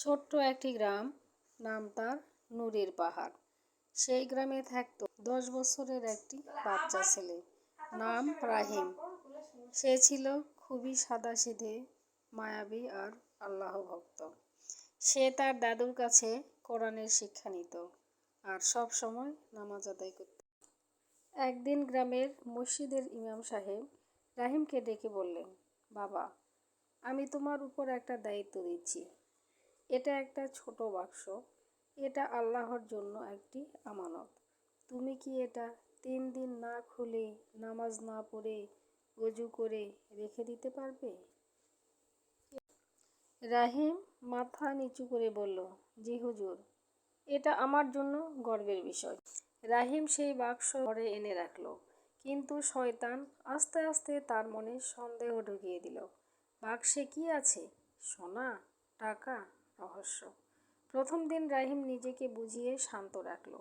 ছোট্ট একটি গ্রাম, নাম তার নূরের পাহাড়। সেই গ্রামে থাকতো দশ বছরের একটি বাচ্চা ছেলে, নাম রাহিম। সে ছিল খুবই সাদাসিধে, মায়াবী আর আল্লাহ ভক্ত। সে তার দাদুর কাছে কোরআনের শিক্ষা নিত আর সব সময় নামাজ আদায় করত। একদিন গ্রামের মসজিদের ইমাম সাহেব রাহিমকে ডেকে বললেন, বাবা, আমি তোমার উপর একটা দায়িত্ব দিচ্ছি। এটা একটা ছোট বাক্স। এটা আল্লাহর জন্য একটি আমানত। তুমি কি এটা তিন দিন না খুলে, নামাজ না পড়ে অজু করে রেখে দিতে পারবে? রাহিম মাথা নিচু করে বলল, জি হুজুর, এটা আমার জন্য গর্বের বিষয়। রাহিম সেই বাক্স ঘরে এনে রাখল, কিন্তু শয়তান আস্তে আস্তে তার মনে সন্দেহ ঢুকিয়ে দিল। বাক্সে কি আছে? সোনা? টাকা? রহস্য। প্রথম দিন রাহিম নিজেকে বুঝিয়ে শান্ত রাখল।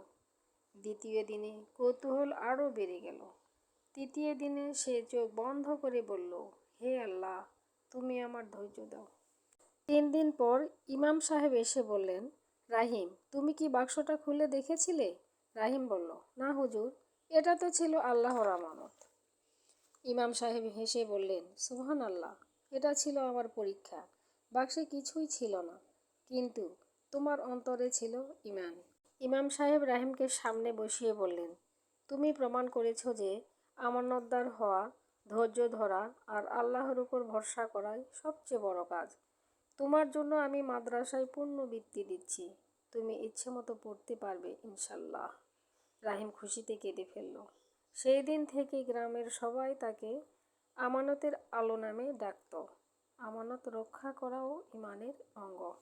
দ্বিতীয় দিনে কৌতূহল আরও বেড়ে গেল। তৃতীয় দিনে সে চোখ বন্ধ করে বলল, হে আল্লাহ, তুমি আমার ধৈর্য দাও। তিন দিন পর ইমাম সাহেব এসে বললেন, রাহিম, তুমি কি বাক্সটা খুলে দেখেছিলে? রাহিম বলল, না হুজুর, এটা তো ছিল আল্লাহর আমানত। ইমাম সাহেব হেসে বললেন সুহান আল্লাহ এটা ছিল আমার পরীক্ষা, বাক্সে কিছুই ছিল না। কিন্তু তোমার অন্তরে ছিল ইমান ইমাম সাহেব রাহিমকে সামনে বসিয়ে বললেন, তুমি প্রমাণ করেছ যে আমানতদার হওয়া, ধৈর্য ধরা আর আল্লাহর উপর ভরসা করাই সবচেয়ে বড় কাজ। তোমার জন্য আমি মাদ্রাসায় পূর্ণ বৃত্তি দিচ্ছি। তুমি ইচ্ছে মতো পড়তে পারবে, ইনশাল্লাহ। রাহিম খুশিতে কেঁদে ফেলল। সেই দিন থেকে গ্রামের সবাই তাকে আমানতের আলো নামে ডাকত। আমানত রক্ষা করাও ইমানের অঙ্গ।